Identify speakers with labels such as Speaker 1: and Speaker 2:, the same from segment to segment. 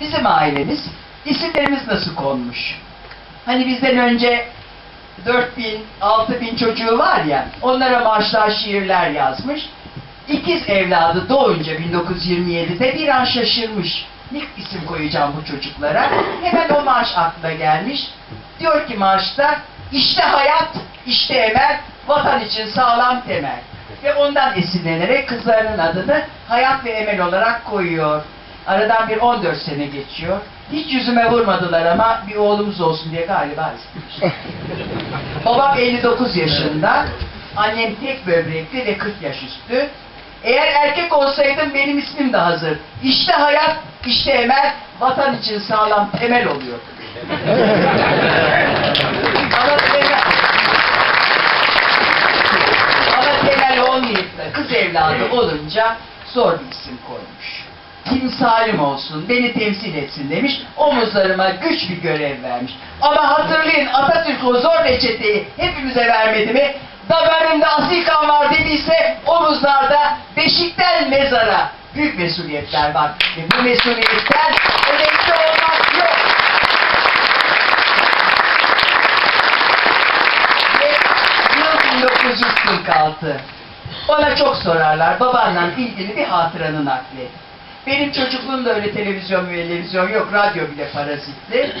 Speaker 1: Bizim ailemiz, isimlerimiz nasıl konmuş? Hani bizden önce 4000, 6000 çocuğu var ya, onlara marşlar, şiirler yazmış. İkiz evladı doğunca 1927'de bir an şaşırmış. Ne isim koyacağım bu çocuklara? Hemen o marş aklına gelmiş. Diyor ki marşta, işte hayat, işte emel, vatan için sağlam temel. Ve ondan esinlenerek kızlarının adını hayat ve emel olarak koyuyor. Aradan bir 14 sene geçiyor. Hiç yüzüme vurmadılar ama bir oğlumuz olsun diye galiba istemiş. Babam 59 yaşında, annem tek böbrekli ve 40 yaş üstü. Eğer erkek olsaydım benim ismim de hazır. İşte hayat, işte emel, vatan için sağlam temel oluyor. Ama temel, ama temel olmayıp da kız evladı olunca zor bir isim koymuş. Timsalim olsun, beni temsil etsin demiş, omuzlarıma güç bir görev vermiş. Ama hatırlayın Atatürk o zor reçeteyi hepimize vermedi mi? Damarımda asil kan var dediyse omuzlarda beşikten mezara büyük mesuliyetler var. Ve bu mesuliyetten emekli olmak yok. Ve yıl 1946. Bana çok sorarlar, babanla ilgili bir hatıranı naklet. Benim çocukluğumda öyle televizyon ve televizyon yok, radyo bile parazitli.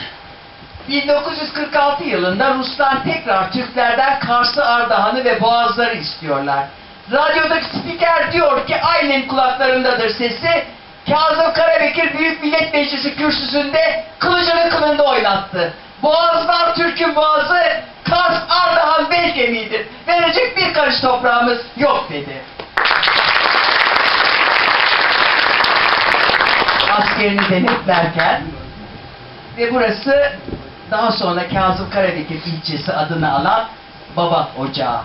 Speaker 1: 1946 yılında Ruslar tekrar Türklerden Kars'ı, Ardahan'ı ve Boğazları istiyorlar. Radyodaki spiker diyor ki aynen kulaklarındadır sesi. Kazım Karabekir Büyük Millet Meclisi kürsüsünde kılıcını kılında oynattı. Boğazlar Türk'ün boğazı, Kars, Ardahan bel kemiğidir. Verecek bir karış toprağımız yok dedi. Askerini denetlerken ve burası daha sonra Kazım Karabekir ilçesi adını alan Baba Ocağı.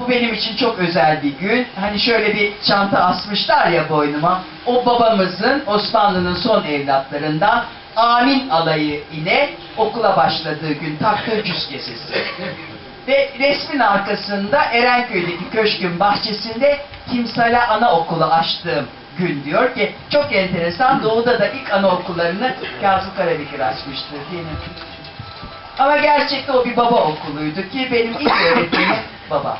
Speaker 1: Bu benim için çok özel bir gün. Hani şöyle bir çanta asmışlar ya boynuma. O babamızın Osmanlı'nın son evlatlarından Amin alayı ile okula başladığı gün taktığı cüz kesesi. Ve resmin arkasında Erenköy'deki köşkün bahçesinde Timsale Anaokulu açtığım gün diyor ki çok enteresan Doğu'da da ilk anaokullarını Kazım Karabekir açmıştır değil mi? Ama gerçekte o bir baba okuluydu ki benim ilk öğretmenim baba.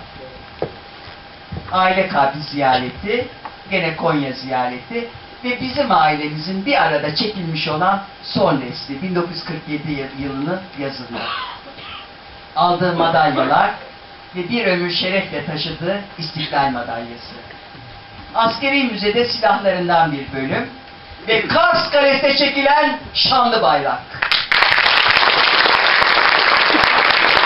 Speaker 1: Aile kabri ziyareti, gene Konya ziyareti ve bizim ailemizin bir arada çekilmiş olan son resmi 1947 yıl- yılını yazılıyor. Aldığı madalyalar ve bir ömür şerefle taşıdığı İstiklal Madalyası. Askeri müzede silahlarından bir bölüm ve Kars Kalesi'ne çekilen şanlı bayrak.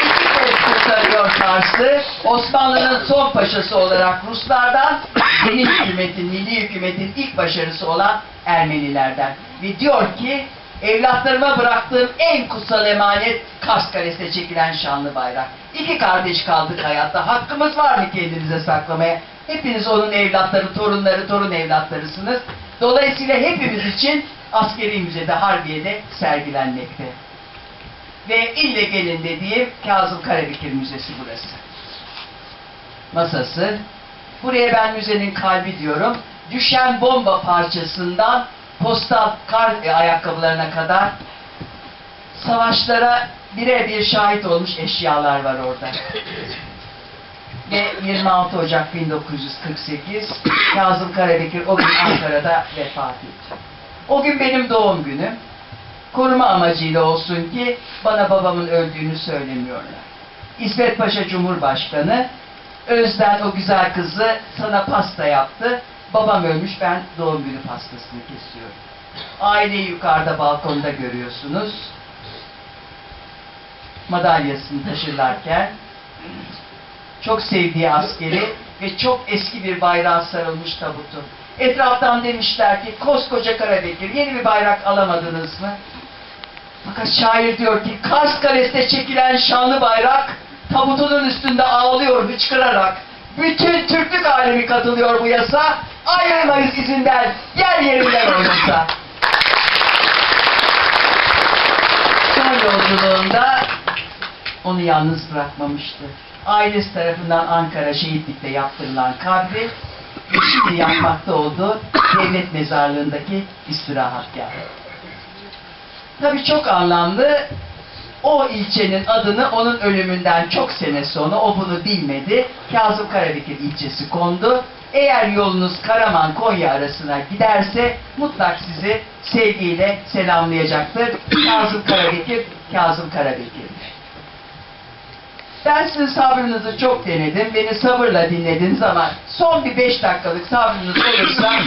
Speaker 1: İki kez kurtarıyor Kars'ı. Osmanlı'nın son paşası olarak Ruslardan, yeni hükümetin, milli hükümetin ilk başarısı olan Ermenilerden. Ve diyor ki, evlatlarıma bıraktığım en kutsal emanet Kars Kalesi'ne çekilen şanlı bayrak. İki kardeş kaldık hayatta. Hakkımız var mı kendinize saklamaya? Hepiniz onun evlatları, torunları, torun evlatlarısınız. Dolayısıyla hepimiz için askeri müzede Harbiye'de sergilenmekte. Ve ille gelin dediğim Kazım Karabekir Müzesi burası. Masası. Buraya ben müzenin kalbi diyorum. Düşen bomba parçasından postal kar e, ayakkabılarına kadar savaşlara birebir şahit olmuş eşyalar var orada. Ve 26 Ocak 1948 Kazım Karabekir o gün Ankara'da vefat etti. O gün benim doğum günüm. Koruma amacıyla olsun ki bana babamın öldüğünü söylemiyorlar. İsmet Paşa Cumhurbaşkanı Özden o güzel kızı sana pasta yaptı. Babam ölmüş ben doğum günü pastasını kesiyorum. Aileyi yukarıda balkonda görüyorsunuz. Madalyasını taşırlarken çok sevdiği askeri ve çok eski bir bayrağa sarılmış tabutu. Etraftan demişler ki koskoca Karabekir yeni bir bayrak alamadınız mı? Fakat şair diyor ki Kars Kalesi'ne çekilen şanlı bayrak tabutunun üstünde ağlıyor hıçkırarak. Bütün Türklük alemi katılıyor bu yasa. Ayrılmayız izinden. Yer yerinden oynasa. Son yolculuğunda onu yalnız bırakmamıştı. Ailesi tarafından Ankara şehitlikte yaptırılan kabri şimdi yapmakta olduğu devlet mezarlığındaki istirahatgah. Tabii çok anlamlı. O ilçenin adını onun ölümünden çok sene sonra o bunu bilmedi. Kazım Karabekir ilçesi kondu. Eğer yolunuz Karaman Konya arasına giderse mutlak sizi sevgiyle selamlayacaktır. Kazım Karabekir, Kazım Karabekir. Ben sizin sabrınızı çok denedim. Beni sabırla dinlediniz ama son bir beş dakikalık sabrınız olursa